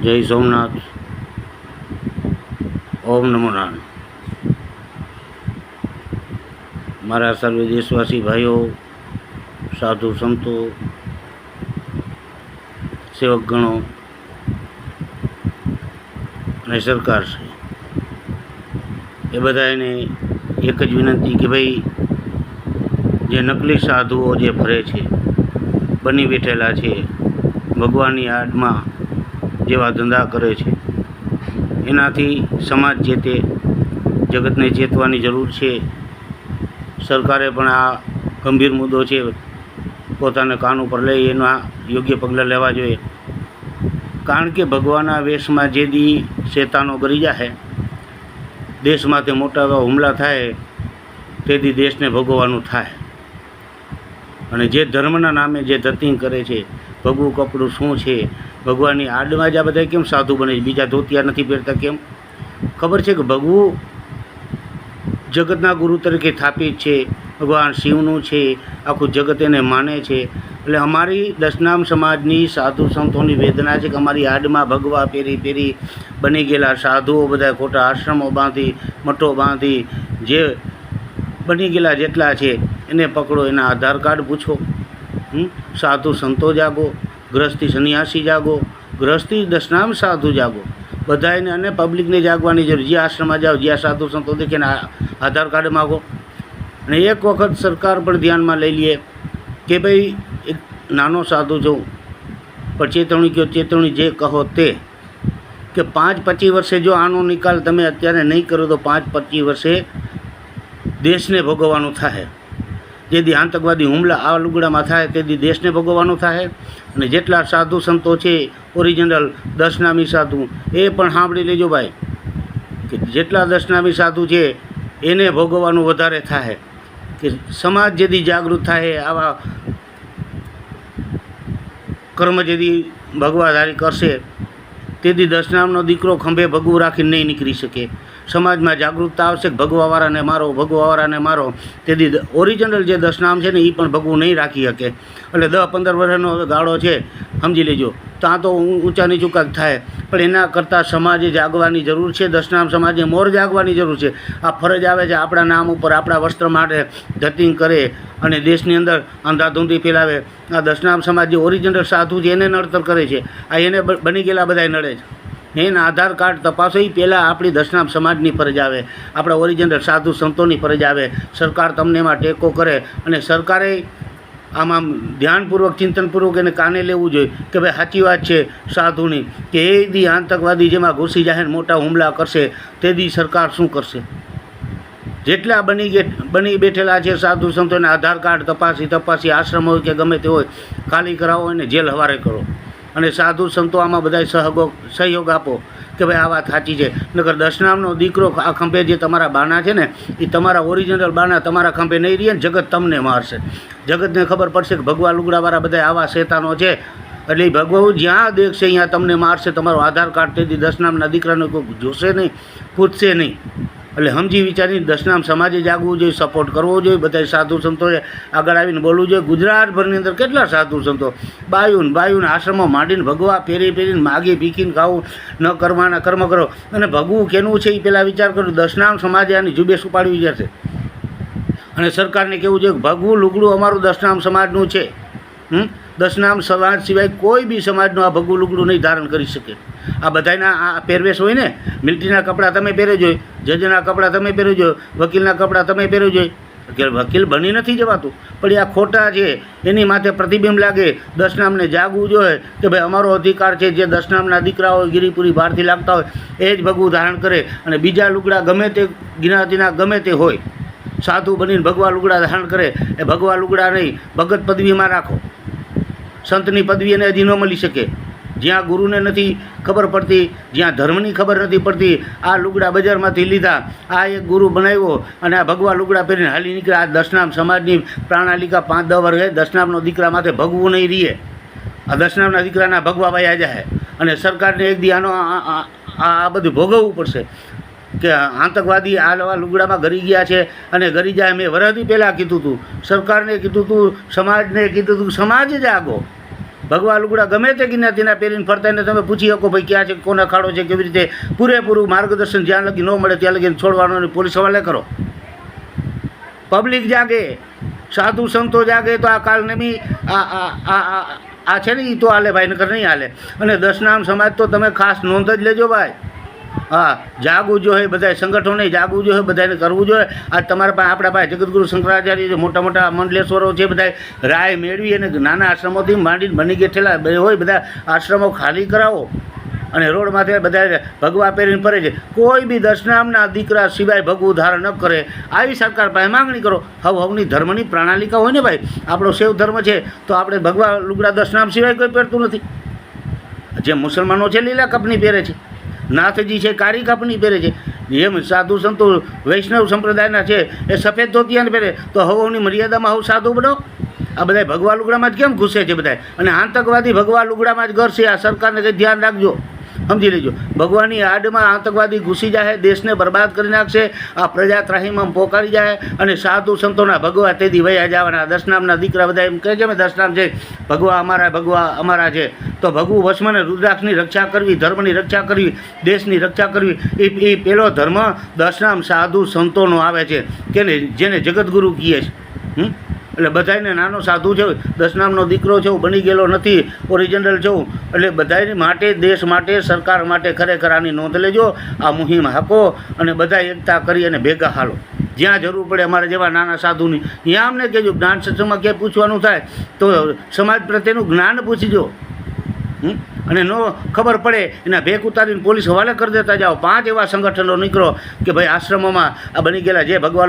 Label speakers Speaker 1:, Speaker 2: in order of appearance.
Speaker 1: જય સોમનાથ. ઓમ નમો નારાયણ. મારા સર્વે દેશવાસી ભાઈઓ, સાધુ સંતો, સેવકગણો અને સરકાર છે એ બધાને એક જ વિનંતી કે ભાઈ, જે નકલી સાધુઓ જે ફરે છે, બની બેઠેલા છે, ભગવાનની આડમાં જેવા ધંધા કરે છે. એનાથી સમાજ જે તે જગતને ચેતવાની જરૂર છે. સરકારે પણ આ ગંભીર મુદ્દો છે. પોતાને કાન ઉપર લઈ એના યોગ્ય પગલાં લેવા જોઈએ. કારણ કે ભગવાનના વેશમાં જે દી શેતાનો ગરી જાય દેશમાં તે મોટા હુમલા થાય તેથી દેશને ભોગવવાનું થાય. અને જે ધર્મના નામે જે ધતિંગ કરે છે, ભગવું કપડું શું છે ભગવાનની આડમાં જ આ બધા કેમ સાધુ બને બીજા ધોતિયા નથી પહેરતા કેમ? ખબર છે કે ભગવું જગતના ગુરુ તરીકે સ્થાપિત છે, ભગવાન શિવનું છે, આખું જગત એને માને છે. એટલે અમારી દશનામ સમાજની સાધુ સંતોની વેદના છે કે અમારી આડમાં ભગવા પહેરી પહેરી બની ગયેલા સાધુઓ બધા ખોટા આશ્રમો બાંધી, મઠો બાંધી, જે બની ગયેલા જેટલા છે, એને પકડો, એના આધાર કાર્ડ પૂછો? સાધુ સંતો જાગો. ગ્રસ્તી સંન્યાસી જાગો ગ્રસ્તી દશનામ સાધુ જાગો. બધાને અને પબ્લિકને જાગવાની જરૂર. જે આશ્રમમાં જાઓ જ્યાં સાધુ સંતો દેખે આધાર કાર્ડ માગો. અને એક વખત સરકાર પણ ધ્યાનમાં લઈ લઈએ કે ભાઈ એક નાનો સાધુ છું પણ ચેતવણી કહો ચેતવણી જે કહો તે કે પાંચ પચીસ વર્ષે જો આનો નિકાલ તમે અત્યારે નહીં કરો તો પાંચ પચીસ વર્ષે દેશને ભોગવવાનું થાય. જેથી આતંકવાદી હુમલા આ લુગડામાં થાય તેથી દેશને ભોગવવાનું થાય. અને જેટલા સાધુ સંતો છે ઓરિજિનલ દશનામી સાધુ, એ પણ સાંભળી લેજો ભાઈ, કે જેટલા દશનામી સાધુ છે, એને ભોગવવાનું વધારે થાય. કે સમાજ જેથી જાગૃત થાય, આવા કર્મ જેથી ભગવાધારી કરશે તેથી દશનામનો દીકરો ખંભે ભગવું રાખીને નહીં નીકળી શકે. સમાજમાં જાગૃતતા આવશે, ભગવાવાળાને મારો ભગવાવાળાને મારો. તેથી ઓરિજિનલ જે દશનામ છે ને એ પણ ભગવું નહીં રાખી શકે. એટલે દસ પંદર વર્ષનો ગાળો છે, સમજી લેજો. ત્યાં તો ઊંચા નીચું કાંઈક થાય. પણ એના કરતાં સમાજે જાગવાની જરૂર છે દશનામ સમાજે મોર જાગવાની જરૂર છે. આ ફરજ આવે છે, આપણા નામ ઉપર, આપણા વસ્ત્ર માટે ધતિંગ કરે અને દેશની અંદર અંધાધૂંધી ફેલાવે. આ દશનામ સમાજ જે ઓરિજિનલ સાધુ છે, એને નડતર કરે છે. આ એને બની ગયેલા બધાય નડે છે. એના આધાર કાર્ડ તપાસો એ પહેલાં આપણી દશનામ સમાજની ફરજ આવે, આપણા ઓરિજિનલ સાધુ સંતોની ફરજ આવે, સરકાર તમને એમાં ટેકો કરે અને સરકારે આમાં ધ્યાનપૂર્વક, ચિંતનપૂર્વક એને કાને લેવું જોઈએ કે ભાઈ સાચી વાત છે સાધુની, કે એ દી આતંકવાદી જેમાં ઘૂસી જાહેર મોટા હુમલા કરશે, તે દી સરકાર શું કરશે? જેટલા બની બની બેઠેલા છે સાધુ સંતોને આધાર કાર્ડ તપાસી તપાસી, આશ્રમ હોય કે ગમે તે હોય, ખાલી કરાવો અને જેલ હવારે કરો. અને સાધુ સંતો આમાં બધા સહગો સહયોગ આપો કે ભાઈ આ વાત સાચી છે. નકર દશનામનો દીકરો આ ખંભે જે તમારા બાના છે ને એ તમારા ઓરિજિનલ બાના તમારા ખંભે નહીં રહીએ ને જગત તમને મારશે. જગતને ખબર પડશે કે ભગવાન લુગડાવાળા બધા આવા શેતાનો છે. એટલે એ ભગવાન જ્યાં દેખશે અહીંયા તમને મારશે. તમારો આધાર કાર્ડ તેથી દશનામના દીકરાને કોઈ જોશે નહીં, પૂછશે નહીં. એટલે સમજી વિચારીને દશનામ સમાજે જાગવું જોઈએ સપોર્ટ કરવો જોઈએ બધા સાધુ સંતોએ આગળ આવીને બોલવું જોઈએ. ગુજરાતભરની અંદર કેટલા સાધુ સંતો? બાયુન બાયુન આશ્રમો માંડીને ભગવા પહેરી પહેરીને માગી ભીખીને ખાવું, ન કરવાના કર્મ કરો. અને ભગવું કેનું છે એ પહેલાં વિચાર કરો. દશનામ સમાજે આની ઝુંબેશ ઉપાડવી જશે. અને સરકારને કેવું છે કે ભગવું લુગડું અમારું દશનામ સમાજનું છે. હમ? દશનામ સવાર સિવાય કોઈ બી સમાજનું આ ભગવું લુગડું નહીં ધારણ કરી શકે. આ બધાના આ પહેરવેશ હોય ને મિલિટરીના કપડાં તમે પહેરે જોઈએ જજના કપડાં તમે પહેરો જોઈએ વકીલના કપડાં તમે પહેરો જોઈએ કે વકીલ બની નથી જવાતું, પણ આ ખોટા છે, એની માથે પ્રતિબિંબ લાગે. દશનામને જાગવું જોઈએ કે ભાઈ અમારો અધિકાર છે, જે દશનામના દીકરા હોય ગિરિપુરી બહારથી લાગતા હોય, એ જ ભગવું ધારણ કરે અને બીજા લુગડા ગમે તે જ્ઞાતિના ગમે તે હોય, સાધુ બનીને ભગવા લુગડા ધારણ કરે. એ ભગવા લુગડા નહીં, ભગત પદવીમાં રાખો. સંતની પદવી એને હજી ન મળી શકે. જ્યાં ગુરુને નથી ખબર પડતી, જ્યાં ધર્મની ખબર નથી પડતી, આ લુગડા બજારમાંથી લીધા, આ એક ગુરુ બનાવ્યો અને આ ભગવા લુગડા પહેરીને હાલી નીકળ્યા. આ દશનામ સમાજની પ્રાણાલિકા પાંચ દસ વર્ષે દશનામનો દીકરા માથે ભગવું નહીં રહીએ આ દશનામના દીકરાના ભગવા ભાઈ જાય અને સરકારને એક દી આનો આ- આ આ બધું ભોગવવું પડશે. કે આતંકવાદી આ નવા લુગડામાં ગરી ગયા છે અને ગરી જાય મેં વરદી પહેલાં કીધું હતું સરકારને કીધું હતું સમાજને કીધું હતું સમાજ જ આગો ભગવા લુગડા ગમે તે જ્ઞાતિના પહેરીને ફરતા એને તમે પૂછી શકો ભાઈ ક્યાં છે, કોને ખાડો છે, કેવી રીતે પૂરેપૂરું માર્ગદર્શન જ્યાં લગી ન મળે ત્યાં લગીને છોડવાનો અને પોલીસ હવાલે કરો. પબ્લિક જાગે, સાધુ સંતો જાગે તો આ કાલ નમી, આ આ આ, આ- છે ને એ તો હાલે ભાઈ, નકર નહીં હાલે. અને દશનામ સમાજ તો તમે ખાસ નોંધ જ લેજો ભાઈ. હા, જાગવું જોઈએ બધાય સંગઠનોને જાગવું જોઈએ બધાને કરવું જોઈએ. આ તમારા પાસે આપણા પાસે જગતગુરુ શંકરાચાર્ય મોટા મોટા મંડલેશ્વરો છે બધા રાય મેળવી અને નાના આશ્રમોથી માંડીને બની ગયેલા હોય, બધા આશ્રમો ખાલી કરાવો. અને રોડમાંથી માથે બધા ભગવા પહેરીને ફરે છે. કોઈ બી દશનામના દીકરા સિવાય ભગવું ધારણ ન કરે. આવી સરકાર પાસે માંગણી કરો. હવ હવની ધર્મની પ્રણાલિકા હોય ને ભાઈ, આપણો સેવ ધર્મ છે, તો આપણે ભગવા લુગડા દશનામ સિવાય કોઈ પહેરતું નથી. જે મુસલમાનો છે, લીલા કપની પહેરે છે. નાથજી છે કાળી કાપની પહેરે છે. એમ સાધુ સંતો વૈષ્ણવ સંપ્રદાયના છે, એ સફેદ ધોતિયાને પહેરે. તો હવોની મર્યાદામાં હવ સાધુ બનો. આ બધા ભગવા લુગડામાં જ કેમ ઘૂસે છે બધા અને આતંકવાદી ભગવા લુગડામાં જ ઘર આ સરકારને કંઈ ધ્યાન રાખજો. સમજી લેજો. ભગવાનની આડમાં આતંકવાદી ઘૂસી જાય દેશને બરબાદ કરી નાખશે, આ પ્રજા ત્રાહીમાં પોકારી જાય અને સાધુ સંતોના ભગવા તેદી વયા જવાના. દશનામના દીકરા બધા એમ કહે છે, અમે દશનામ છે. ભગવા અમારા ભગવા અમારા છે. તો ભગવું ભસ્મને રુદ્રાક્ષની રક્ષા કરવી, ધર્મની રક્ષા કરવી, દેશની રક્ષા કરવી, એ એ પેલો ધર્મ દશનામ સાધુ સંતોનો આવે છે, કે જેને જગતગુરુ કહીએ છે. હમ? એટલે બધાને નાનો સાધુ છે, દસ નામનો દીકરો છે, હું બની ગયેલો નથી ઓરિજિનલ છું એટલે બધાની માટે, દેશ માટે, સરકાર માટે ખરેખર આની નોંધ લેજો, આ મુહિમ હાકો અને બધા એકતા કરી અને ભેગા હાલો. જ્યાં જરૂર પડે અમારે જેવા નાના સાધુની. ત્યાં અમને કહેજો, જ્ઞાન સત્સંગમાં ક્યાંય પૂછવાનું થાય, તો સમાજ પ્રત્યેનું જ્ઞાન પૂછીજો? અને નો ખબર પડે, એના ભેગ ઉતારીને પોલીસ હવાલે કરી દેતા જાઓ. પાંચ એવા સંગઠનો નીકળો કે ભાઈ આશ્રમોમાં આ બની ગયેલા જે ભગવાન